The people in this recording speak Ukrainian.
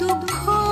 দুঃখ